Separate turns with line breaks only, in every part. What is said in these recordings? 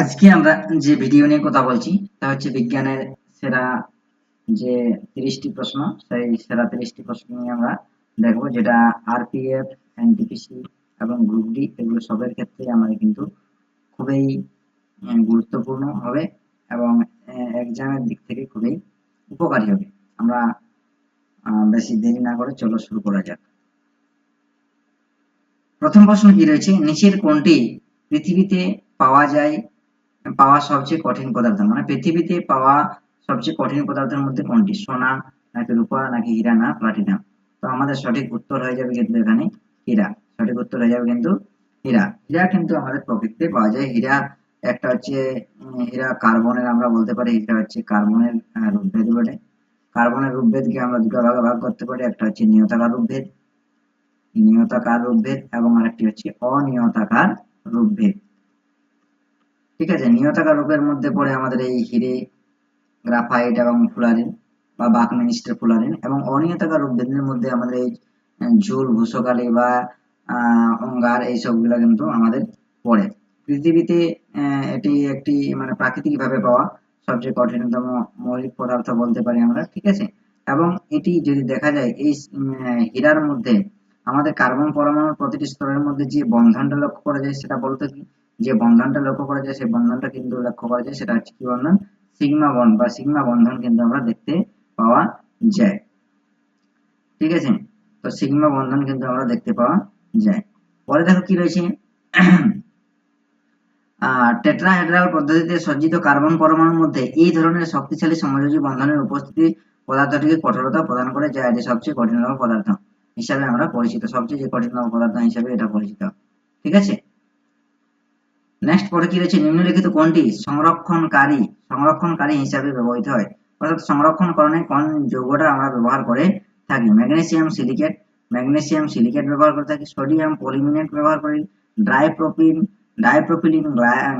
আজকে আমরা যে ভিডিও নিয়ে কথা বলছি, তা হচ্ছে বিজ্ঞানের সেরা যে তিরিশটি প্রশ্ন, সেই সেরা তিরিশটি প্রশ্ন নিয়ে আমরা দেখব, যেটা আরপিএফ এনটিপিসি এবং গ্রুপ ডি এগুলো সবের ক্ষেত্রে আমাদের কিন্তু খুবই গুরুত্বপূর্ণ হবে এবং এক্সামের দিক থেকে খুবই উপকারী হবে। আমরা বেশি দেরি না করে চলো শুরু করা যাক। প্রথম প্রশ্ন কি রয়েছে? নিচের কোনটি পৃথিবীতে পাওয়া যায় পাওয়া সবচেয়ে কঠিন পদার্থ মানে পৃথিবীতে পাওয়া সবচেয়ে কঠিন পদার্থের মধ্যে কোনটি? সোনা, নাকি রূপা, নাকি হীরা, না প্লাটিনাম? তো আমাদের সঠিক উত্তর হয়ে যাবে কিন্তু এখানে হীরা। সঠিক উত্তর হয়ে যাবে কিন্তু হীরা। হীরা কিন্তু আমাদের প্রকৃতিতে পাওয়া যায়। হীরা একটা হচ্ছে হীরা কার্বনের আমরা বলতে পারি। হীরা হচ্ছে কার্বনের রূপভেদ বলে কার্বনের রূপভেদকে আমরা দুটো ভাগে ভাগ করতে পারি। একটা হচ্ছে নিয়তাকার রূপভেদ নিয়তাকার রূপভেদ এবং আরেকটি হচ্ছে অনিয়তাকার রূপভেদ। ঠিক আছে নিয়তাকার রূপের মধ্যে পড়ে আমাদের এই হিরে, গ্রাফাইট এবং ফুলারিন বা বাকমিনিস্টার ফুলারিন এবং অনিয়তাকার রূপভেদের মধ্যে আমাদের এই ঝুল ভূষকালি বা অঙ্গার এই সবগুলো কিন্তু আমাদের পড়ে। পৃথিবীতে এটি একটি মানে প্রাকৃতিক ভাবে পাওয়া সবচেয়ে কঠিনতম মৌলিক পদার্থ বলতে পারি আমরা, ঠিক আছে? এবং এটি যদি দেখা যায়, এই হীরার মধ্যে আমাদের কার্বন পরমাণুর প্রতিটি স্তরের মধ্যে যে বন্ধনটা লক্ষ্য করা যায় সেটা বলতে কি? যে বন্ধনটা লক্ষ্য করা যায়, সেই বন্ধনটা কিন্তু লক্ষ্য করা যায়, সেটা হচ্ছে কি বন্ধন? সিগমা বন্ড বা সিগমা বন্ধন কিন্তু আমরা দেখতে পাওয়া যায়। ঠিক আছে? তো সিগমা বন্ধন কিন্তু আমরা দেখতে পাওয়া যায়। পরে দেখো কি রয়েছে? টেট্রাহেড্রাল পদ্ধতিতে সজ্জিত কার্বন পরমাণুর মধ্যে এই ধরনের শক্তিশালী সমযোজী বন্ধনের উপস্থিতি পদার্থটিকে কঠোরতা প্রদান করে, যা এটি সবচেয়ে কঠিনতম পদার্থ হিসাবে আমরা পরিচিত। সবচেয়ে যে কঠিনতম পদার্থ হিসাবে এটা পরিচিত। ঠিক আছে? নেক্সট পরে কি রয়েছে? নিম্নলিখিত কোনটি? সংরক্ষণকারী সংরক্ষণকারী হিসাবে ব্যবহৃত হয়। অর্থাৎ সংরক্ষণকরণে কোন যৌগটা আমরা ব্যবহার করে থাকি? Magnesium silicate. ম্যাগনেসিয়াম সিলিকেট ব্যবহার করে থাকি। সোডিয়াম পলিমিনেট ব্যবহার করি। ড্রাইপ্রোপিন ডাইপ্রোপিলিন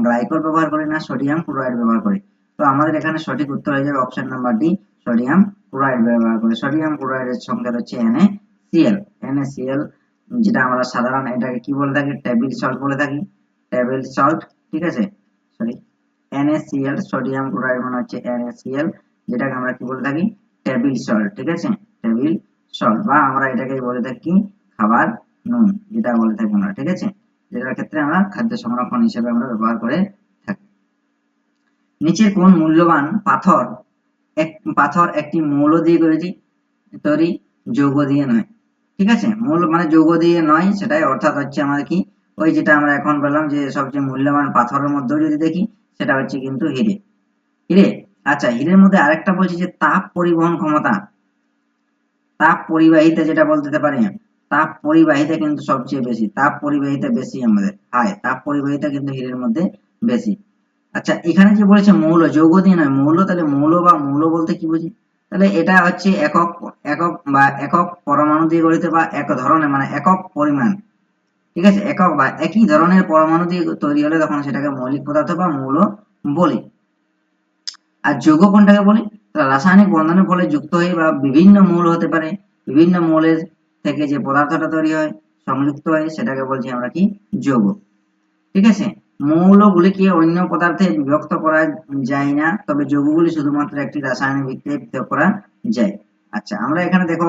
গ্লাইকল ব্যবহার করি না, সোডিয়াম ক্লোরাইড ব্যবহার করি। তো আমাদের এখানে সঠিক উত্তর হয়ে যাবে option number D, sodium chloride ব্যবহার করি। সোডিয়াম ক্লোরাইডের সংখ্যা হচ্ছে NaCl NaCl যেটা আমরা সাধারণ এটাকে কি বলে থাকি? টেবিল সল্ট বলে থাকি। টেবিল সল্ট ঠিক আছে? সরি NaCl সোডিয়াম ক্লোরাইড মানে হচ্ছে NaCl যেটাকে আমরা কি বলে থাকি? টেবিল সল্ট ঠিক আছে? টেবিল সল্ট বা আমরা এটাকে বলে থাকি খাবার নুন, যেটা বলে থাকি আমরা, ঠিক আছে? যেটার ক্ষেত্রে আমরা খাদ্য সংরক্ষণ হিসেবে আমরা ব্যবহার করে থাকি। নিচের কোন মূল্যবান পাথর এক, পাথর একটি মৌল দিয়ে তৈরি তৈরি, যৌগ দিয়ে নয়, ঠিক আছে? মূল মানে যৌগ দিয়ে নয়, সেটাই অর্থাৎ হচ্ছে আমাদের কি? ওই যেটা আমরা এখন বললাম যে সবচেয়ে মূল্যবান পাথরের মধ্যেও যদি দেখি, সেটা হচ্ছে কিন্তু হিরে। হিরে? আচ্ছা হিরের মধ্যে আরেকটা বলছি যে তাপ পরিবহন ক্ষমতা। তাপ পরিবাহিতা যেটা বলতে পারি তাপ পরিবাহিতা কিন্তু সবচেয়ে বেশি, তাপ পরিবাহিতা বেশি আমাদের হাই তাপ পরিবাহিতা কিন্তু হিরের মধ্যে বেশি। আচ্ছা এখানে যে বলেছে মৌল, যৌগ দিয়ে নয়, মৌল তাহলে মৌল বা মৌল বলতে কি বুঝি? তাহলে এটা হচ্ছে একক একক বা একক পরমাণু দিয়ে গঠিত বা এক ধরনের মানে একক পরিমাণ। ঠিক আছে, একক বা একই ধরনের পরমাণু দিয়ে তৈরি হলে তখন সেটাকে মৌলিক পদার্থ বা মৌল বলি। আর যৌগ কোনটাকে বলি? রাসায়নিক বন্ধনের ফলে যুক্ত হয়ে বা বিভিন্ন মৌল হতে পারে। বিভিন্ন মৌলের থেকে যে পদার্থটা তৈরি হয়, সংযুক্ত হয়, সেটাকে বলছি আমরা কি? যৌগ। ঠিক আছে? মৌলগুলিকে অন্য পদার্থে বিভক্ত করা যায় না? তবে যৌগগুলি শুধুমাত্র একটি রাসায়নিক বিক্রিয়ায় পৃথক করা যায়। আচ্ছা আমরা এখানে দেখো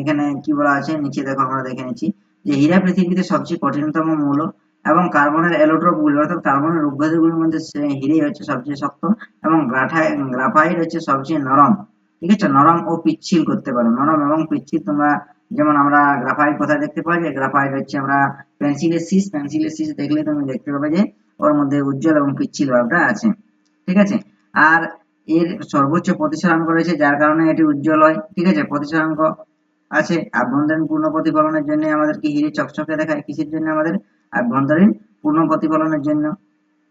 এখানে কি বলা আছে? নিচে দেখো, আমরা দেখে নিচ্ছি। যে হীরা পৃথিবীতে সবচেয়ে কঠিনতম মৌল এবং কার্বনের অ্যালোট্রপগুলি অর্থাৎ কার্বনের রূপভেদগুলির মধ্যে সে- হিরে হচ্ছে সবচেয়ে শক্ত এবং গ্রাফাইট হচ্ছে সবচেয়ে নরম। ঠিক আছে? নরম ও পিচ্ছিল করতে পারো। নরম এবং পিচ্ছিল তোমরা যেমন আমরা গ্রাফাইট কোথায় দেখতে পাই যে গ্রাফাইট হচ্ছে আমরা পেন্সিলের শীষ পেন্সিলের শীষ দেখলে তুমি দেখতে পাবে যে ওর মধ্যে উজ্জ্বল এবং পিচ্ছিল ভাবটা আছে। ঠিক আছে? আর এর সর্বোচ্চ প্রতিসরাঙ্ক রয়েছে, যার কারণে এটি উজ্জ্বল হয়। ঠিক আছে? প্রতিসরাঙ্ক আছে আভ্যন্তরীণ পূর্ণ প্রতিফলনের জন্য আমাদের কি হিরে চকচকে দেখায়। কিসের জন্য আমাদের? আভ্যন্তরীণ পূর্ণ প্রতিফলনের জন্য।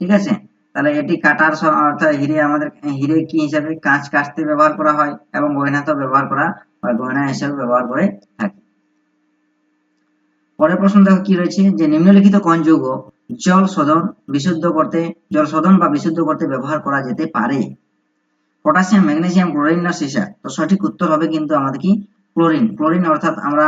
ঠিক আছে? তাহলে এটি কাটার অর্থাৎ হিরে আমাদের, হিরে কি হিসাবে কাঁচ কাটতে ব্যবহার করা হয় এবং গয়নাতেও ব্যবহার করা হয়, গয়না হিসাবে ব্যবহার করে থাকি। পরের প্রশ্ন দেখো কি রয়েছে? যে নিম্নলিখিত কোন যৌগ জল শোধন বিশুদ্ধ করতে, জল শোধন বা বিশুদ্ধ করতে ব্যবহার করা যেতে পারে। পটাশিয়াম, ম্যাগনেসিয়াম, ক্লোরিন না সীসা? তো সঠিক উত্তর হবে কিন্তু আমাদের কি? ক্লোরিন ক্লোরিন অর্থাৎ আমরা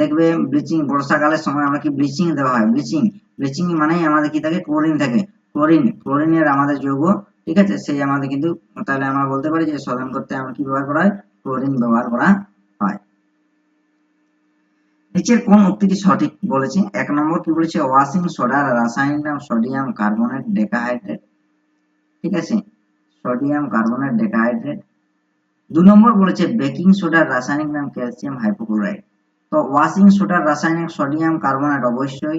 দেখবে ব্লিচিং বর্ষাকালের সময় আমরা কি ব্লিচিং দেওয়া হয়? ব্লিচিং ব্লিচিং মানেই আমাদের কি থাকে? ক্লোরিন থাকে। ক্লোরিন ক্লোরিনের আমাদের যৌগ, ঠিক আছে? সেই আমাদের কিন্তু তাহলে আমরা বলতে পারি যে শোধন করতে আমরা কি ব্যবহার করা হয়? ক্লোরিন ব্যবহার করা হয়। নিচের কোন উক্তিটি সঠিক বলেছে? এক নম্বর কি বলেছে? ওয়াশিং সোডার রাসায়নিক নাম সোডিয়াম কার্বনেট ডেকাহাইড্রেট ঠিক আছে? সোডিয়াম কার্বনেট ডেকাহাইড্রেট দু নম্বর বলেছে, বেকিং সোডার রাসায়নিক নাম ক্যালসিয়াম হাইপোক্লোরাইড। তো ওয়াশিং সোডার রাসায়নিক সোডিয়াম কার্বনেট অবশ্যই,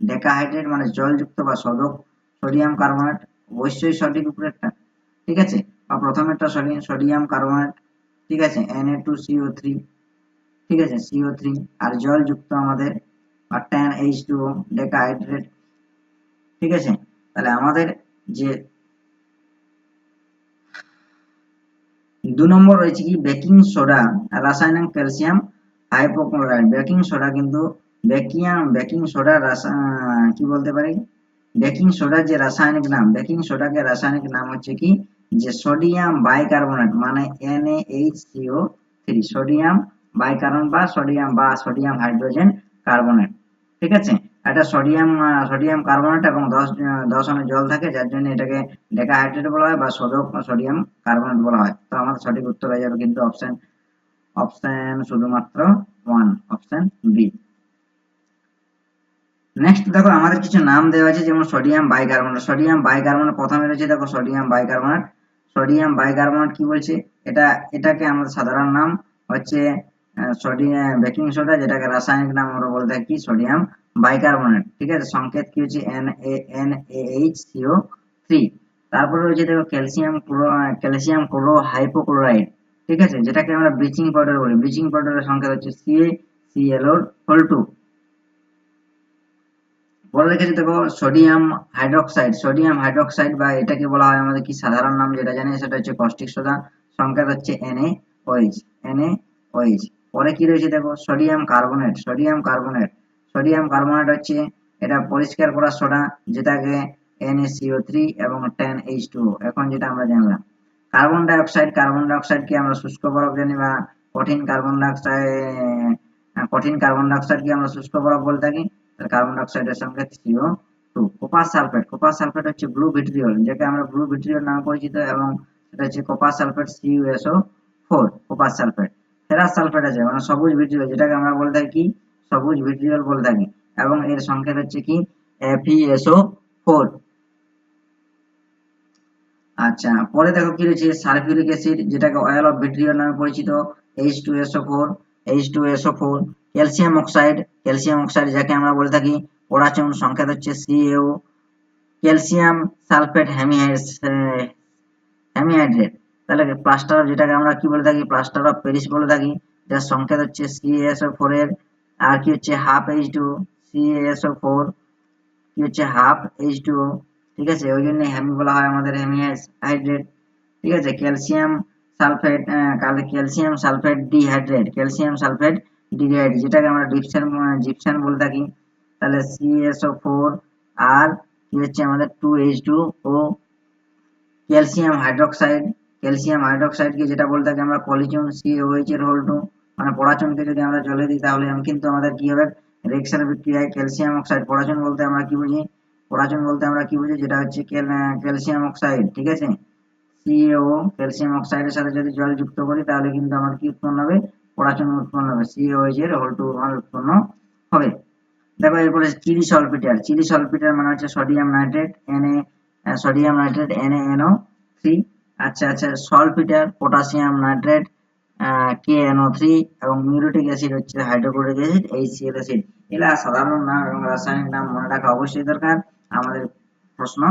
ডেকাহাইড্রেট মানে জলযুক্ত বা সদক সোডিয়াম কার্বনেট অবশ্যই সঠিক উপরেরটা, ঠিক আছে? বা প্রথমেরটা সোডিয়াম সোডিয়াম কার্বনেট, ঠিক আছে? Na2CO3 ঠিক আছে? CO3 আর জলযুক্ত আমাদের আর ট্যান এইচ টু ডেকাহাইড্রেট, ঠিক আছে? তাহলে আমাদের যে দু নম্বর রয়েছে কি? বেকিং সোডা, রাসায়নিক ক্যালসিয়াম, হাইপোক্লোরাইড। বেকিং সোডা কিন্তু বেকিয়াম বেকিং সোডা রাসা, কি বলতে পারি? বেকিং সোডার যে রাসায়নিক নাম, বেকিং সোডাকে রাসায়নিক নাম হচ্ছে কি? যে সোডিয়াম বাইকার্বনেট মানে NaHCO3 সোডিয়াম বাইকার্বন বা সোডিয়াম বা সোডিয়াম হাইড্রোজেন কার্বনেট। ঠিক আছে? এটা সোডিয়াম সোডিয়াম কার্বনেট এবং দশ দশ অণু জল থাকে, যার জন্য এটাকে ডেকাহাইড্রেট বলা হয় বা সোদক সোডিয়াম কার্বনেট বলা হয়। তো আমাদের সঠিক উত্তর হয়ে যাবে কিন্তু অপশন অপশন শুধুমাত্র ওয়ান অপশন বি নেক্সট দেখো, আমাদের কিছু নাম দেওয়া আছে, যেমন সোডিয়াম বাইকার্বনেট সোডিয়াম বাইকার্বনেট প্রথমে রয়েছে, দেখো সোডিয়াম বাইকার্বনেট সোডিয়াম বাইকার্বনেট কি বলছে? এটা, এটাকে আমাদের সাধারণ নাম হচ্ছে সোডিয়াম বেকিং সোডা যেটাকে রাসায়নিক নাম আমরা বলে থাকি সোডিয়াম বাইকার্বনেট ঠিক আছে? সংকেত কি হচ্ছে? N A N H CO three তারপরে রয়েছে দেখো calcium chloro calcium chloro hypochloride ঠিক আছে? যেটাকে আমরা ব্লিচিং পাউডার বলি। ব্লিচিং পাউডারের সংকেত হচ্ছে সিএ সিএলওর হোল টু বলে রেখেছি দেখো সোডিয়াম হাইড্রোক্সাইড সোডিয়াম হাইড্রোক্সাইড বা এটাকে বলা হয় আমাদের কি সাধারণ নাম যেটা জানি, সেটা হচ্ছে কস্টিক সোডা সংকেত হচ্ছে এনএ ওইচ এনএ ওইচ পরে কি রয়েছে দেখো? Sodium carbonate sodium carbonate sodium carbonate হচ্ছে, এটা পরিষ্কার করা সোডা, যেটাকে NaCO3 এবং টেন এইচ টু এখন যেটা আমরা জানলাম। কার্বন ডাইঅক্সাইড কার্বন ডাইঅক্সাইড কি আমরা শুষ্ক বরফ জানি বা কঠিন কার্বন ডাইঅক্সাইড কঠিন কার্বন ডাইঅক্সাইড কি আমরা শুষ্ক বরফ বলে থাকি? কার্বন ডাইঅক্সাইডের সঙ্গে CO two copper sulphate copper sulphate হচ্ছে ব্লু ভিট্রিয়ল যাকে আমরা ব্লু ভিট্রিয়ল নামে পরিচিত এবং সেটা হচ্ছে copper sulphate CUSO four copper sulphate ferrous sulphate আছে মানে সবুজ ভিট্রিয়ল যেটাকে আমরা বলে থাকি সবুজ ভিট্রিয়ল বলে থাকি এবং এর সংকেত হচ্ছে কি? এফইএসও ফোর আচ্ছা পরে দেখো কি রয়েছে? সালফিউরিক অ্যাসিড যেটাকে অয়েল অফ ভিট্রিয়ল নামে পরিচিত H two SO four H two SO four calcium oxide calcium oxide যাকে আমরা বলে থাকি পোড়াচুন সংকেত হচ্ছে সিএও ক্যালসিয়াম সালফেট হ্যামিহাইড্রেট তাহলে প্লাস্টার যেটাকে আমরা কি বলে থাকি? প্লাস্টার অফ প্যারিস বলে থাকি। যার সংকেত হচ্ছে সিএসও ফোর এর আর কি হচ্ছে half H two CSO four কি হচ্ছে হাফ এইচ টু ঠিক আছে ওই জন্য হ্যামি বলা হয় আমাদের হ্যামিহাইড্রেট ঠিক আছে calcium sulphate calcium sulphate dihydrate calcium sulphate ডিহাইড যেটাকে আমরা ডিপশন জিপশন বলে থাকি তাহলে সিএসও ফোর আর কি হচ্ছে আমাদের two H two O calcium hydroxide calcium হাইড্রোক্সাইডকে যেটা বলে থাকি আমরা পলিচুন সিওএইচ এর হোল টু মানে পড়াচুনকে যদি আমরা জলে দিই, তাহলে কিন্তু আমাদের কি হবে? রিয়েকশন বিক্রিয়ায় ক্যালসিয়াম অক্সাইড। পড়াচুন বলতে আমরা কি বুঝি? পড়াচুন বলতে আমরা কি বুঝি? যেটা হচ্ছে ক্যালসিয়াম অক্সাইড, ঠিক আছে? সিও ক্যালসিয়াম অক্সাইডের সাথে যদি জল যুক্ত করি, তাহলে কিন্তু আমার কি উৎপন্ন হবে? পড়াচুন উৎপন্ন হবে। সিওএইচ এর হোল টু উৎপন্ন হবে। দেখো, এরপরে চিলি সলফিটার। চিলি সলফিটার মানে হচ্ছে sodium nitrate NA sodium nitrate NNO three আচ্ছা আচ্ছা saltpetre, potassium nitrate KNO three এবং মিউরিটিক অ্যাসিড হচ্ছে হাইড্রোক্লোরিক অ্যাসিড এইচসিএল অ্যাসিড। এগুলা সাধারণ নাম এবং রাসায়নিক নাম মনে রাখা অবশ্যই দরকার। আমাদের প্রশ্ন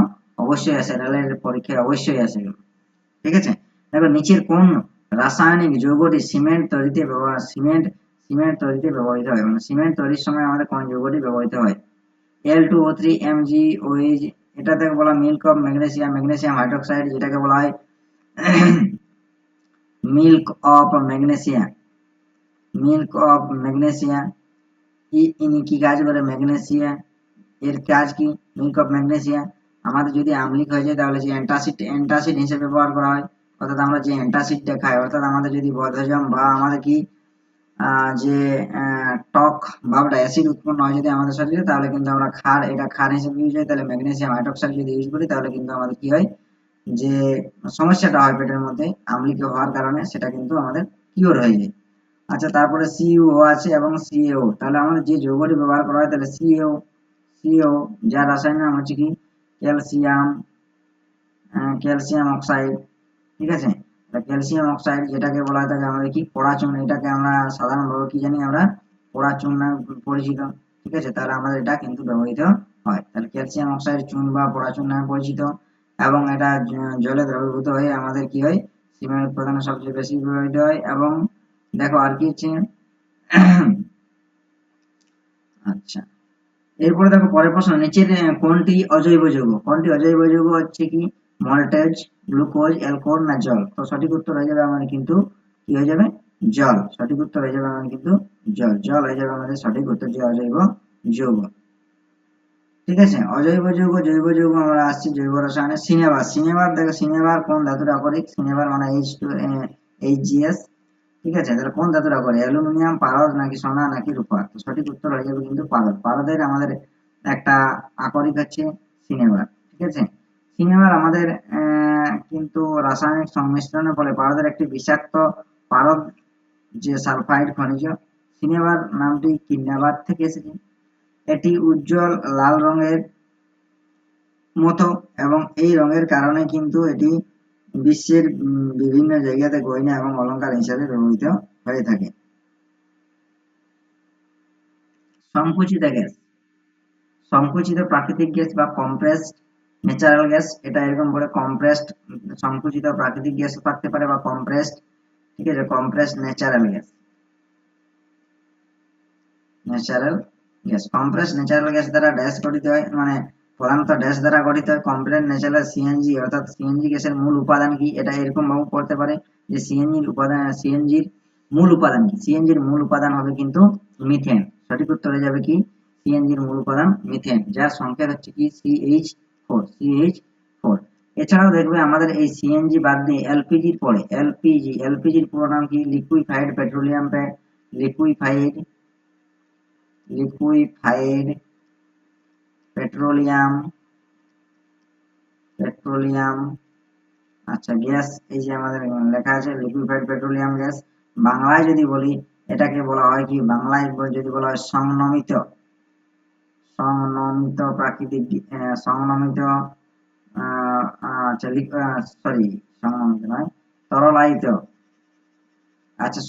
অবশ্যই আসে, রেলের পরীক্ষায় অবশ্যই আসে। ঠিক আছে? দেখো, নিচের কোন রাসায়নিক যৌগটি সিমেন্ট তৈরিতে ব্যবহার সিমেন্ট সিমেন্ট তৈরিতে ব্যবহৃত হয়। মানে সিমেন্ট তৈরির সময় আমাদের কোন যৌগটি ব্যবহৃত হয়। L two O three M G OH এটাতে বলা milk of magnesium magnesium hydroxide, যেটাকে বলা হয় milk of magnesia milk of magnesia ইনি কি কাজ করে? ম্যাগনেসিয়া এর কাজ কি? মিল্ক অফ ম্যাগনেসিয়া আমাদের যদি আমলিক হয়ে যায়, তাহলে যে অ্যান্টাসিড অ্যান্টাসিড হিসেবে ব্যবহার করা হয়। অর্থাৎ আমরা যে অ্যান্টাসিডটা খাই, অর্থাৎ আমাদের যদি বদহজম বা আমাদের কি যে টক ভাবটা অ্যাসিড উৎপন্ন হয় যদি আমাদের শরীরে, তাহলে কিন্তু আমরা ক্ষার, এটা ক্ষার হিসেবে ইউজ হয়। তাহলে ম্যাগনেসিয়াম হাইড্রোক্সাইড যদি ইউজ করি, তাহলে কিন্তু আমাদের কি হয়? যে সমস্যাটা হয় পেটের মধ্যে, আম্লিক হওয়ার কারণে সেটা কিন্তু আমাদের কিওর হয়ে যায়। আচ্ছা তারপরে সিইও আছে এবং সিএও তাহলে আমাদের যে যৌগটি ব্যবহার করা হয়, তাহলে সিএও সিএও যার রাসায়নিক নাম হচ্ছে কি? ক্যালসিয়াম ক্যালসিয়াম অক্সাইড, ঠিক আছে? ক্যালসিয়াম অক্সাইড যেটাকে বলা হয় থাকে আমাদের কি? পড়াচুন এটাকে আমরা সাধারণভাবে কি জানি আমরা? পড়াচুন নামে পরিচিত, ঠিক আছে? তাহলে আমাদের এটা কিন্তু ব্যবহৃত হয়। তাহলে ক্যালসিয়াম অক্সাইড চুন বা পড়াচুন নামে পরিচিত। এবং এটা জলে দ্রবীভূত হয়ে আমাদের কি হয়? সিমেন্ট উৎপাদনে সবচেয়ে বেশি ব্যবহৃত হয় এবং দেখো আর কি আচ্ছা। এরপরে দেখো পরের প্রশ্ন, নিচের কোনটি অজৈব যৌগ? কোনটি অজৈব যৌগ হচ্ছে কি? মল্টেজ, গ্লুকোজ, অ্যালকোহল না জল? তো সঠিক উত্তর হয়ে যাবে আমাদের কিন্তু কি হয়ে যাবে? জল। সঠিক উত্তর হয়ে যাবে আমাদের কিন্তু জল। জল হয়ে যাবে আমাদের সঠিক উত্তর যে অজৈব যৌগ। ঠিক আছে? অজৈব যৌগ, জৈব যৌগ আমরা আসছি, জৈব রসায়নে। সিনেবার সিনেবার দেখো সিনেবার কোন ধাতুর আকরিক সিনেবার মানে এইচ টু এইচ জিএস ঠিক আছে? তাহলে কোন ধাতুটা আকরিক অ্যালুমিনিয়াম, পারদ নাকি সোনা নাকি রূপা? তো সঠিক উত্তর হয়ে যাবে কিন্তু পারদ। পারদের আমাদের একটা আকরিক হচ্ছে সিনেমার ঠিক আছে? সিনেমার আমাদের কিন্তু রাসায়নিক সংমিশ্রণের ফলে পারদের একটি বিষাক্ত পারদ যে সালফাইড খনিজ সিনেমার নামটি কিডন্যাপার থেকে এসেছে। এটি উজ্জ্বল লাল রঙের মতো এবং এই রঙের কারণে কিন্তু এটি বিশ্বের বিভিন্ন জায়গাতে গয়না এবং অলংকার হিসাবে ব্যবহৃত হয়ে থাকে। সংকুচিত গ্যাস। সংকুচিত প্রাকৃতিক গ্যাস বা কম্প্রেসড ন্যাচারাল গ্যাস এটা এরকম করে কম্প্রেসড সংকুচিত প্রাকৃতিক গ্যাস থাকতে পারে বা কম্প্রেসড ঠিক আছে compressed natural gas natural gas compressed natural gas দ্বারা ড্যাশ গঠিত হয় মানে প্রধানত ড্যাশ দ্বারা গঠিত হয় কমপ্লেন ন্যাচারাল সিএনজি অর্থাৎ সিএনজি গ্যাসের মূল উপাদান কি? এটা এরকম ভাবে পড়তে পারে যে সিএনজির উপাদান সিএনজির মূল উপাদান কি? সিএনজির মূল উপাদান হবে কিন্তু মিথেন সঠিক উত্তর হয়ে যাবে কি? সিএনজির মূল উপাদান মিথেন যার সংকেত হচ্ছে কি? সিএইচ ফোর সিএইচ ফোর এছাড়াও দেখবে আমাদের এই সিএনজি বাদ দিয়ে এলপিজির পরে এলপিজি এলপিজির পুরো নাম কি? Liquefied petroleum liquefied liquefied petroleum petroleum আচ্ছা গ্যাস, এই যে আমাদের লেখা আছে লিকুইফাইড পেট্রোলিয়াম, গ্যাস। বাংলায় যদি বলি, এটাকে বলা হয় কি? বাংলায় যদি বলা হয় সংনমিত সংনমিত প্রাকৃতিক সংনমিত আচ্ছা সরি সংনমিত নয়, তরলায়িত। আচ্ছা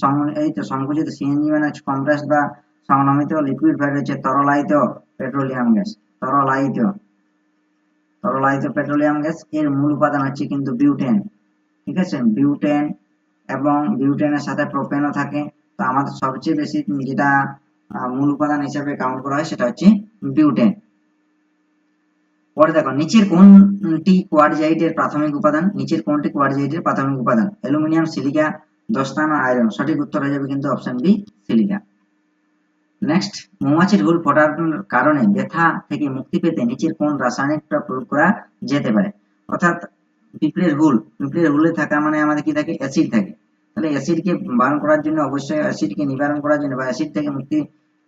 এই তো সংকুচিত সিএনজি মানে কম্প্রেস বা সংনমিত লিকুইড ফ্যাট হচ্ছে তরলায়িত পেট্রোলিয়াম গ্যাস, তরলায়িত। তরলায়িত পেট্রোলিয়াম গ্যাস, এর মূল উপাদান হচ্ছে কিন্তু বিউটেন, ঠিক আছে? বিউটেন এবং বিউটেনের সাথে প্রোপেনও থাকে। তো আমাদের সবচেয়ে বেশি যেটা মূল উপাদান হিসেবে কাউন্ট করা হয় সেটা হচ্ছে বিউটেন। পরে দেখো, নিচের কোনটি কোয়ারজাইটের প্রাথমিক উপাদান? নিচের কোনটি কোয়ারজাইটের প্রাথমিক উপাদান? অ্যালুমিনিয়াম, সিলিকা, দস্তানা, আয়রন। সঠিক উত্তর হয়ে যাবে কিন্তু অপশন বি, সিলিকা। নেক্সট মৌমাছির হুল ফোটার কারণে ব্যথা থেকে মুক্তি পেতে নিচের কোন রাসায়নিকটা প্রয়োগ করা যেতে পারে। অর্থাৎ পিঁপড়ের হুল পিঁপড়ের হুলে থাকা মানে আমাদের কি থাকে? অ্যাসিড থাকে। তাহলে অ্যাসিডকে বারণ করার জন্য অবশ্যই অ্যাসিডকে নিবারণ করার জন্য বা অ্যাসিড থেকে মুক্তি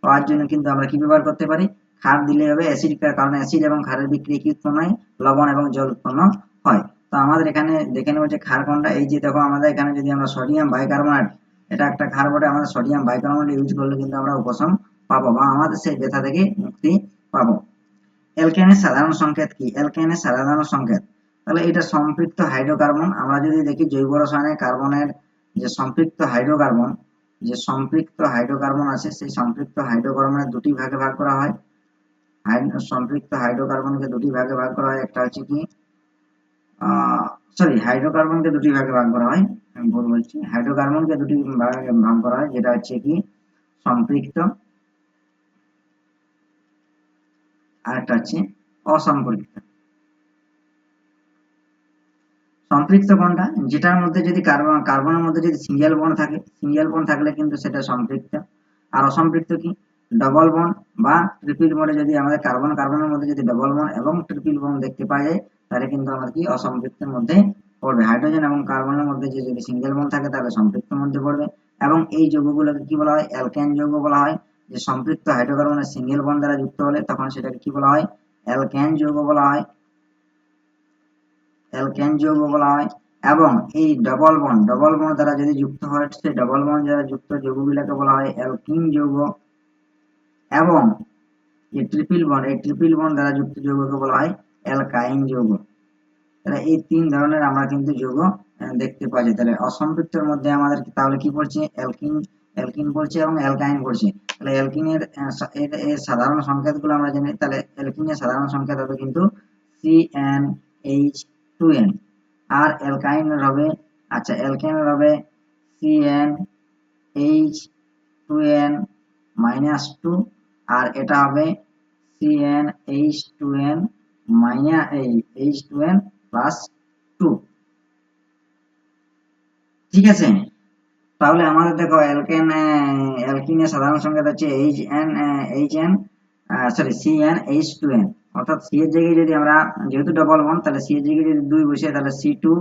পাওয়ার জন্য কিন্তু আমরা কি ব্যবহার করতে পারি? খার দিলে হবে, অ্যাসিড কারণে অ্যাসিড এবং খারের বিক্রিয়া কি উৎপন্ন হয়? লবণ এবং জল উৎপন্ন হয়। তো আমাদের এখানে দেখে নেব যে ক্ষার কোনটা এই যে দেখো আমাদের এখানে যদি আমরা সোডিয়াম বাইকার্বনেট এটা একটা ক্ষার বটে আমাদের সোডিয়াম বাইকার্বনেট ইউজ করলে কিন্তু আমরা উপশম পাবো বা আমাদের সেই ব্যথা থেকে মুক্তি পাবো। অ্যালকেনের সাধারণ সংকেত কি? অ্যালকেনের সাধারণ সংকেত। তাহলে এটা সম্পৃক্ত হাইড্রোকার্বন আমরা যদি দেখি জৈব রসায়নে কার্বনের যে সম্পৃক্ত হাইড্রোকার্বন যে সম্পৃক্ত হাইড্রোকার্বন আছে, সেই সম্পৃক্ত হাইড্রোকার্বনের দুটি ভাগে ভাগ করা হয়। সম্পৃক্ত হাইড্রোকার্বনকে দুটি ভাগে ভাগ করা হয়, একটা হচ্ছে কি সরি হাইড্রোকার্বনকে দুটি ভাগে ভাগ করা হয়। ভুল বলছি। হাইড্রোকার্বনকে দুটি ভাগে ভাগ করা হয়, যেটা হচ্ছে কি, সম্পৃক্ত আর একটা হচ্ছে অসম্পৃক্ত। সম্পৃক্ত কোনটা? যেটার মধ্যে যদি কার্বন কার্বনের মধ্যে যদি সিঙ্গেল বন্ড থাকে সিঙ্গেল বন্ড থাকলে কিন্তু সেটা সম্পৃক্ত। আর অসম্পৃক্ত কি? ডবল বন্ড বা ট্রিপল বন্ডে যদি আমাদের কার্বন কার্বনের মধ্যে যদি ডবল বন্ড এবং ট্রিপল বন্ড দেখতে পাওয়া যায়, তাহলে কিন্তু আমাদের কি? অসম্পৃক্তের মধ্যে পড়বে। হাইড্রোজেন এবং কার্বনের মধ্যে যে যদি সিঙ্গেল বন্ড থাকে তাহলে সম্পৃক্ত মধ্যে পড়বে। এবং এই যৌগগুলোকে কি বলা হয়? অ্যালকেন যৌগ বলা হয়। যে সম্পৃক্ত হাইড্রোকার্বনের সিঙ্গেল বন্ড দ্বারা যুক্ত হলে তখন সেটাকে কি বলা হয়? অ্যালকেন যৌগ বলা হয়। অ্যালকেন যৌগ বলা হয়। এবং এই ডবল বন্ড ডবল বন্ড দ্বারা যদি যুক্ত হয়, সেই ডবল বন্ড দ্বারা যুক্ত যৌগগুলোকে বলা হয় অ্যালকিন যৌগ। এবং এই ট্রিপল বন্ড এই ট্রিপল বন্ড দ্বারা যুক্ত যৌগকে বলা হয় অ্যালকাইন যৌগ। তাহলে এই তিন ধরনের আমরা কিন্তু যৌগ দেখতে পাচ্ছি তাহলে অসম্পৃক্তর মধ্যে আমাদের তাহলে কি পড়ছে অ্যালকিন অ্যালকিন পড়ছে এবং অ্যালকাইন পড়ছে তাহলে অ্যালকিনের এর সাধারণ সংকেতগুলো আমরা জানি। তাহলে অ্যালকিনের সাধারণ সংকেত হবে কিন্তু C N H two N আর অ্যালকাইনের হবে আচ্ছা অ্যালকেনের হবে C N H two N minus two আর এটা হবে C N H two N minus এই H two N plus two ঠিক আছে? তাহলে আমাদের দেখো অ্যালকেন অ্যালকিনের সাধারণ সংকেত হচ্ছে H N H N sorry C N H two N অর্থাৎ সি এর জায়গায় যদি আমরা যেহেতু ডবল বন তাহলে সি এর জায়গায় যদি দুই বসে, তাহলে সি টু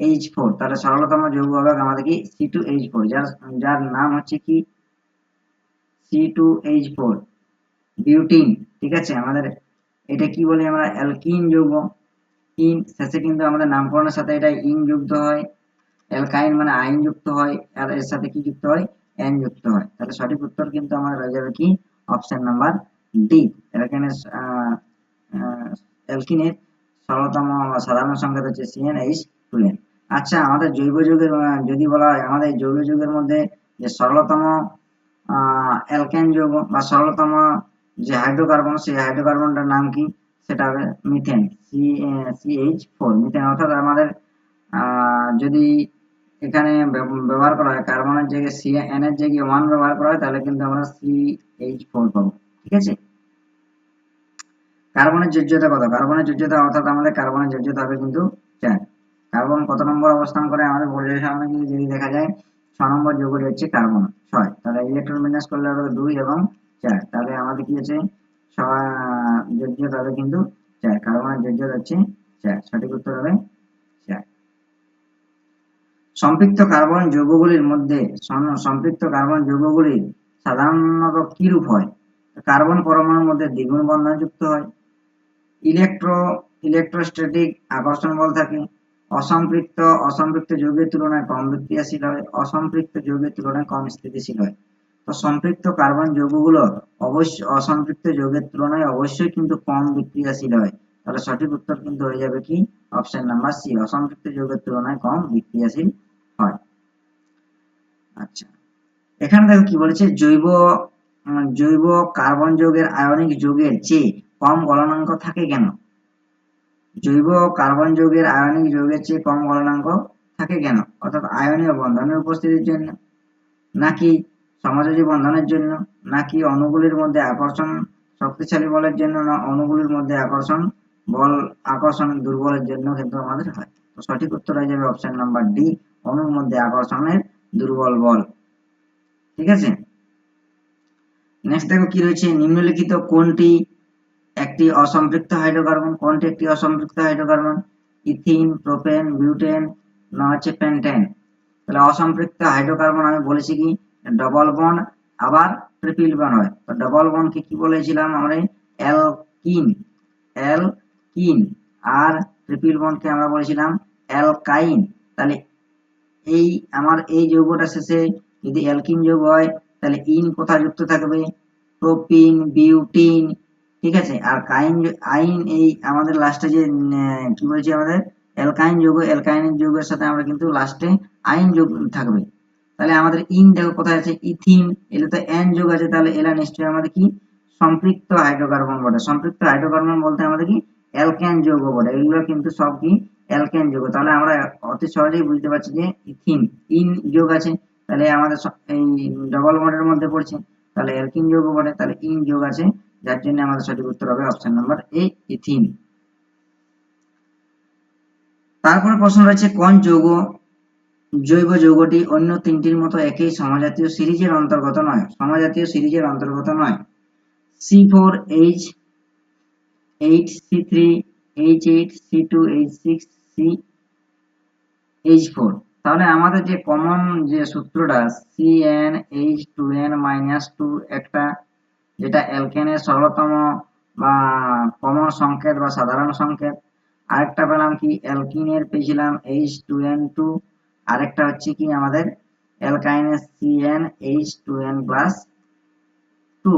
এইচ ফোর তাহলে সরলতম যৌগ হবে আমাদের কি? সি টু এইচ ফোর যার যার নাম হচ্ছে কি? C two H four butene ঠিক আছে? আমাদের এটা কি বলি আমরা? অ্যালকিন যৌগ। ইন, শেষে কিন্তু আমাদের নামকরণের সাথে এটা ইন যুক্ত হয়। অ্যালকাইন মানে আইন যুক্ত হয়, আর এর সাথে কি যুক্ত হয়? এন যুক্ত হয়। তাহলে সঠিক উত্তর কিন্তু আমাদের হয়ে যাবে কি? Option number D. অ্যালকাইনের অ্যালকিনের সরলতম সাধারণ সংকেত হচ্ছে সিএন এইচ টু আচ্ছা আমাদের জৈব যুগের যদি বলা হয়, আমাদের জৈব যুগের মধ্যে যে সরলতম অ্যালকেন যৌগ বা সরলতম যে হাইড্রোকার্বন, সেই হাইড্রোকার্বনটার নাম কি? সেটা হবে মিথেন সিএইচ ফোর মিথেন অর্থাৎ আমাদের যদি এখানে ব্যবহার করা হয় কার্বনের জায়গায় সি এন এর জায়গায় ওয়ান ব্যবহার করা হয়, তাহলে কিন্তু আমরা সি এইচ ফোর পাবো, ঠিক আছে? কার্বনের যোজ্যতা কত? কার্বনের যোজ্যতা অর্থাৎ আমাদের কার্বনের যোজ্যতা হবে কিন্তু চার। কার্বন কত নম্বর অবস্থান করে? আমাদের বোর্ডের সামনে কিন্তু যদি দেখা যায়, ছ নম্বর যৌগটি হচ্ছে কার্বন ছয়। তাহলে ইলেকট্রন বিন্যাস করলে হবে দুই এবং চার। তাহলে আমাদের কি হচ্ছে? যোজ্যতা হবে কিন্তু চার কার্বনের যোজ্যতা হচ্ছে চার সঠিক উত্তর হবে সম্পৃক্ত কার্বন যৌগগুলির মধ্যে সম- সম্পৃক্ত কার্বন যৌগগুলির সাধারণত কি রূপ হয়? কার্বন পরমাণুর মধ্যে দ্বিগুণ বন্ধন যুক্ত হয়, ইলেকট্রো, ইলেকট্রোস্ট্যাটিক আকর্ষণ বল থাকে, অসম্পৃক্ত অসম্পৃক্ত যৌগের তুলনায় কম বিক্রিয়াশীল হয়, অসম্পৃক্ত যৌগের তুলনায় কম স্থিতিশীল হয়। সম্পৃক্ত কার্বন যৌগগুলো অবশ্য অসম্পৃক্ত যৌগের তুলনায় অবশ্যই কিন্তু কম বিক্রিয়াশীল হয়। তাহলে সঠিক উত্তর কিন্তু হয়ে যাবে কি? অপশন নাম্বার সি অসম্পৃক্ত যৌগের তুলনায় কম বিক্রিয়াশীল হয়। আচ্ছা এখানে দেখো কি বলেছে? জৈব জৈব কার্বন যৌগের আয়নিক যৌগের চেয়ে কম গলনাঙ্ক থাকে কেন? জৈব কার্বন যৌগের আয়নিক যৌগের চেয়ে কম গলনাঙ্ক থাকে কেন? অর্থাৎ আয়নীয় বন্ধনের উপস্থিতির জন্য। নাকি সমাযোজী বন্ধনের জন্য নাকি অণুগুলির মধ্যে আকর্ষণ শক্তিশালী বলের জন্য, না অণুগুলির মধ্যে আকর্ষণ বল আকর্ষণ দুর্বলের জন্য কিন্তু আমাদের হয়। তো সঠিক উত্তর হয়ে যাবে অপশন নাম্বার ডি অণুর মধ্যে আকর্ষণের দুর্বল বল। ঠিক আছে? নেক্সট দেখো কি রয়েছে? নিম্নলিখিত কোনটি একটি অসম্পৃক্ত হাইড্রোকার্বন, কোনটি একটি অসম্পৃক্ত হাইড্রোকার্বন? ইথিন, প্রোপেন, বিউটেন, না হচ্ছে পেন্টেন। তাহলে অসম্পৃক্ত হাইড্রোকার্বন আমি বলেছি কি? ডবল বন্ড আবার ট্রিপল বন্ড হয়। তো ডবল বন্ডকে কি বলেছিলাম আমরা? অ্যালকিন। অ্যালকিন। আর ট্রিপল বন্ডকে আমরা বলেছিলাম অ্যালকাইন। তাহলে এই আমার এই যৌগটা শেষে যদি অ্যালকিন যৌগ হয়, তাহলে ইন কোথায় যুক্ত থাকবে? প্রোপিন, বিউটিন, ঠিক আছে? আর কাইন আইন এই আমাদের লাস্টে যে কি বলছি আমাদের? অ্যালকাইন যৌগ অ্যালকাইন যৌগের সাথে আমরা কিন্তু লাস্টে আইন যোগ থাকবে। তাহলে আমাদের ইন দেখো কোথায় আছে? ইথিন, এলে তো এন যোগ আছে, তাহলে এলা নিশ্চয়ই আমাদের কি? সম্পৃক্ত হাইড্রোকার্বন বটে। সম্পৃক্ত হাইড্রোকার্বন বলতে আমাদের কি? অ্যালকেন যৌগ বটে। এগুলো কিন্তু সব কি? অ্যালকেন যৌগ। তাহলে আমরা অতি সহজেই বুঝতে পারছি যে ইথিন, ইন যোগ আছে। তাহলে আমাদের এই ডবল বন্ডের মধ্যে পড়ছে। তাহলে অ্যালকিন যৌগ বটে, তাহলে ইন যোগ আছে। যার জন্য আমাদের সঠিক উত্তর হবে অপশন নাম্বার এ ইথিন। তারপরে প্রশ্ন রয়েছে কোন যৌগ জৈব যৌগটি অন্য তিনটির মতো একই সমজাতীয় সিরিজের অন্তর্গত নয়, সমজাতীয় সিরিজের অন্তর্গত নয়। C four H eight C three H eight C two H six C H four তাহলে আমাদের যে কমন যে সূত্রটা C N H two N minus two একটা, যেটা অ্যালকেনের সরলতম বা কমন সংকেত বা সাধারণ সংকেত, আরেকটা পেলাম কি অ্যালকিনের পেয়েছিলাম এইচ টু এন টু আরেকটা হচ্ছে কি আমাদের অ্যালকাইনের CN H two N plus two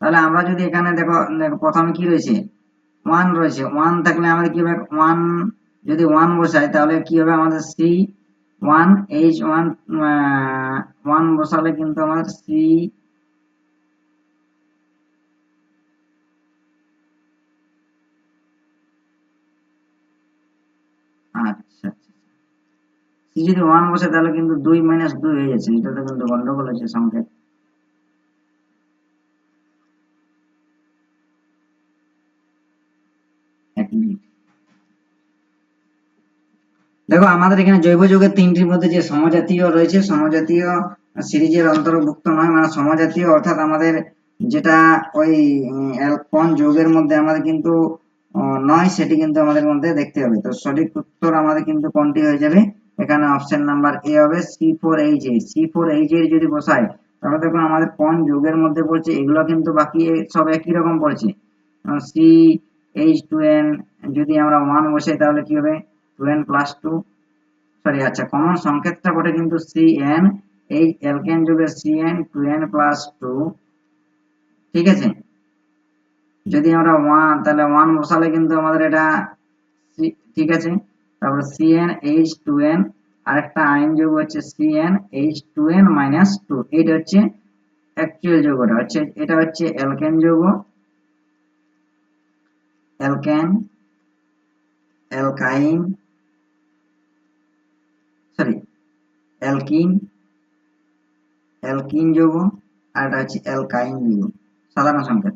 তাহলে আমরা যদি এখানে দেখো দেখো প্রথমে কি রয়েছে? ওয়ান রয়েছে। ওয়ান থাকলে আমাদের কি হবে? ওয়ান যদি ওয়ান বসাই, তাহলে কি হবে আমাদের C one H one one বসালে কিন্তু আমাদের সি আচ্ছা আচ্ছা সি যদি ওয়ান বসে তাহলে কিন্তু দুই মাইনাস দুই হয়ে যাচ্ছে। এটাতে কিন্তু গন্ডগোল সংকেত এক দেখো, আমাদের এখানে জৈব যৌগের তিনটির মধ্যে যে সমজাতীয় রয়েছে, সমজাতীয় সিরিজের অন্তর্ভুক্ত নয় মানে সমজাতীয়, অর্থাৎ আমাদের যেটা ওই কোন যৌগের মধ্যে আমাদের কিন্তু নয়, সেটি কিন্তু আমাদের মধ্যে দেখতে হবে। তো সঠিক উত্তর আমাদের কিন্তু কোনটি হয়ে যাবে? এখানে অপশন নাম্বার এ হবে C four H eight C four H eight যদি বসাই, তাহলে দেখুন আমাদের কোন যৌগের মধ্যে পড়ছে, এগুলো কিন্তু বাকি সব একই রকম পড়ছে। সি এইচ টু এন যদি আমরা ওয়ান বসাই, তাহলে কি হবে? Two N plus two sorry আচ্ছা কমন সংকেতটা বটে কিন্তু সি এন এই অ্যালকেন যুগের C N two N plus two ঠিক আছে? যদি আমরা ওয়ান তাহলে ওয়ান বসালে কিন্তু আমাদের এটা ঠিক আছে? তারপর C N H two N আরেকটা আইন যোগ হচ্ছে C N H two N minus two এইটা হচ্ছে অ্যাকচুয়াল যৌগটা হচ্ছে, এটা হচ্ছে অ্যালকেন যৌগ। Alkane alkyne sorry alkene alkene যৌগ, আর এটা হচ্ছে অ্যালকাইন যৌগ। সাধারণ সংকেত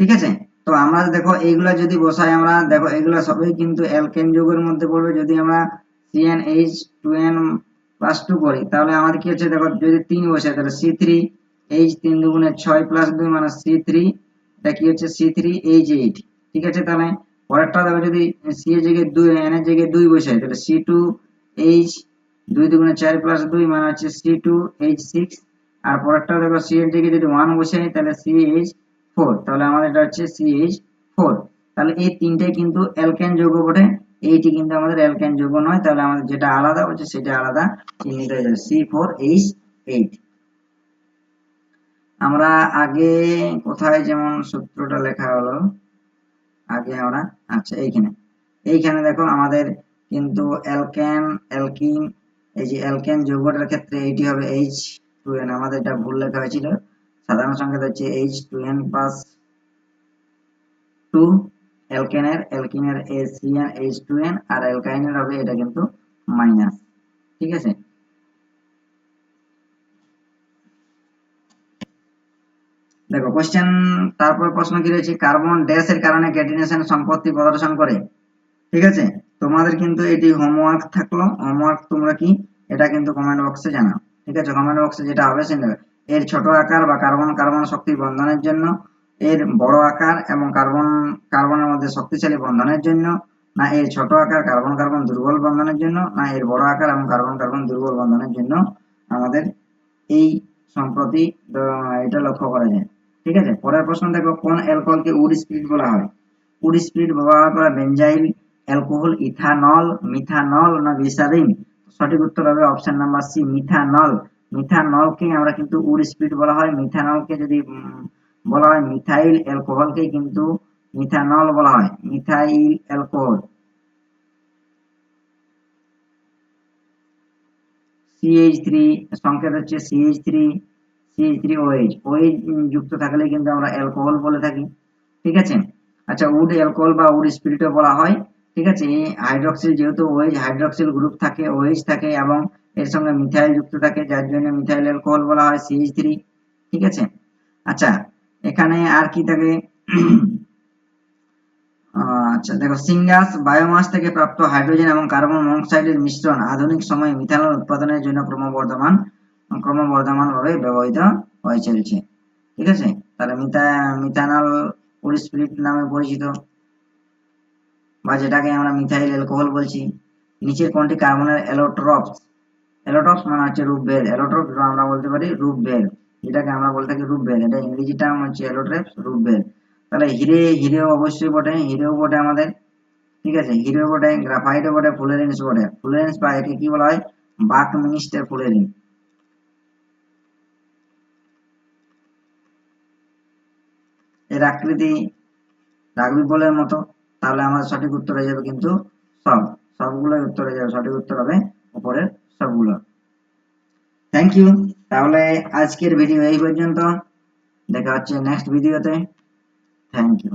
ঠিক আছে? তো আমরা দেখো এইগুলা যদি বসাই আমরা, দেখো এগুলা সবই কিন্তু অ্যালকেন যৌগের মধ্যে পড়বে। যদি আমরা CN H two N plus two করি, তাহলে আমাদের কি হচ্ছে? দেখো যদি তিন বসে তাহলে সি থ্রি এইচ তিন দুগুণে ছয় প্লাস দুই মানে সি থ্রি এটা কি হচ্ছে? সি থ্রি এইচ এইট ঠিক আছে? তাহলে পরেরটা দেখো যদি সি এর জায়গায় দুই এন এর জায়গায় দুই বসে তাহলে সি টু এইচ দুই দুগুণে চার প্লাস দুই মানে হচ্ছে সি টু এইচ সিক্স আর পরেরটা দেখো সি এর জায়গায় যদি ওয়ান বসে তাহলে সি এইচ ফোর তাহলে আমাদের এটা হচ্ছে সি এইচ ফোর তাহলে এই তিনটে কিন্তু অ্যালকেন যৌগ বটে, এইটি কিন্তু আমাদের অ্যালকেন যৌগ নয়, তাহলে আমাদের যেটা আলাদা হচ্ছে সেটা আলাদা চিহ্নিত হয়ে যাবে সি ফোর এইচ এইট আমরা আগে কোথায় যেমন সূত্রটা লেখা হলো, আগে আমরা আচ্ছা এইখানে। এইখানে দেখো আমাদের কিন্তু অ্যালকেন অ্যালকিন এই যে অ্যালকেন যৌগটার ক্ষেত্রে এইটি হবে এইচ টু এন আমাদের এটা ভুল লেখা হয়েছিল। সাধারণ সংকেত হচ্ছে H two N plus two অ্যালকেনের অ্যালকিনের এ C N H two N আর হবে এটা কিন্তু মাইনাস ঠিক আছে? দেখো কোশ্চেন তারপর প্রশ্ন কি রয়েছে? কার্বন ড্যাশ এর কারণে ক্যাটিনেশন সম্পত্তি প্রদর্শন করে, ঠিক আছে? তোমাদের কিন্তু এটি হোমওয়ার্ক থাকল হোমওয়ার্ক তোমরা কি? এটা কিন্তু কমেন্ট বক্সে জানাও, ঠিক আছে? কমেন্ট বক্সে যেটা হবে সেটা এর ছোট আকার বা কার্বন কার্বন শক্তি বন্ধনের জন্য, এর বড় আকার এবং কার্বন, কার্বনের মধ্যে শক্তিশালী বন্ধনের জন্য, না এর ছোট আকার কার্বন কার্বন দুর্বল বন্ধনের জন্য, না এর বড় আকার এবং কার্বন কার্বন দুর্বল বন্ধনের জন্য আমাদের এই সম্প্রতি এটা লক্ষ্য করা যায়। ঠিক আছে? পরের প্রশ্ন দেখো, কোন অ্যালকোহলকে উড স্পিরিট বলা হয়? উড স্পিরিট ব্যবহার করা বেঞ্জাইল, অ্যালকোহল, ইথানল, মিথানল, না গ্লিসারিন? সঠিক উত্তর হবে অপশন নাম্বার সি, মিথানল। মিথানলকে আমরা কিন্তু উড স্পিরিট বলা হয়। মিথানলকে যদি বলা হয় মিথাইল অ্যালকোহলকে কিন্তু মিথানল বলা হয়। Methyl alcohol. সিএইচ থ্রি সংকেত হচ্ছে C H three C H three O H O H যুক্ত থাকলে কিন্তু আমরা অ্যালকোহল বলে থাকি। ঠিক আছে? আচ্ছা উড অ্যালকোহল বা উড স্পিরিটও বলা হয়। ঠিক আছে? হাইড্রক্সিল যেহেতু ওএইচ হাইড্রক্সিল গ্রুপ থাকে ওএইচ থাকে এবং এর সঙ্গে মিথাইল যুক্ত থাকে, যার জন্য মিথাইল অ্যালকোহল বলা হয় সিএইচ থ্রি ঠিক আছে? আচ্ছা এখানে আর কি থাকে? আচ্ছা দেখো, সিঙ্গাস বায়োমাস থেকে প্রাপ্ত হাইড্রোজেন এবং কার্বন মনোক্সাইডের মিশ্রণ আধুনিক সময়ে মিথানল উৎপাদনের জন্য ক্রমবর্ধমান ক্রমবর্ধমান ভাবে ব্যবহৃত হয়ে চলছে, ঠিক আছে? তাহলে মিথা, মিথানল স্পিরিট নামে পরিচিত, বা যেটাকে আমরা মিথাইল অ্যালকোহল বলছি। নিচের কোনটি কার্বনের অ্যালোট্রপস? অ্যালোট্রপস মানে হচ্ছে রূপভেদ অ্যালোট্রপ আমরা বলতে পারি রূপ বেল যেটাকে আমরা বলে থাকি রূপ বেল এটা ইংরেজি টার্ম হচ্ছে অ্যালোট্রপস বেল তাহলে হিরে, হিরেও অবশ্যই বটে, হিরেও বটে আমাদের। ঠিক আছে? হিরেও বটে গ্রাফাইটও বটে ফুলেরেন্স বটে। ফুলেরেন্স বা একে কি বলা হয়? বাক মিনিস্টার ফুলেরিন এর আকৃতি রাগবি বলের মতো। তাহলে আমাদের সঠিক উত্তর হয়ে যাবে কিন্তু সব। সবগুলো উত্তর হয়ে যাবে। সঠিক উত্তর হবে উপরের সবগুলো থ্যাংক ইউ তাহলে আজকের ভিডিও এই পর্যন্ত। দেখা হচ্ছে নেক্সট ভিডিওতে থ্যাংক ইউ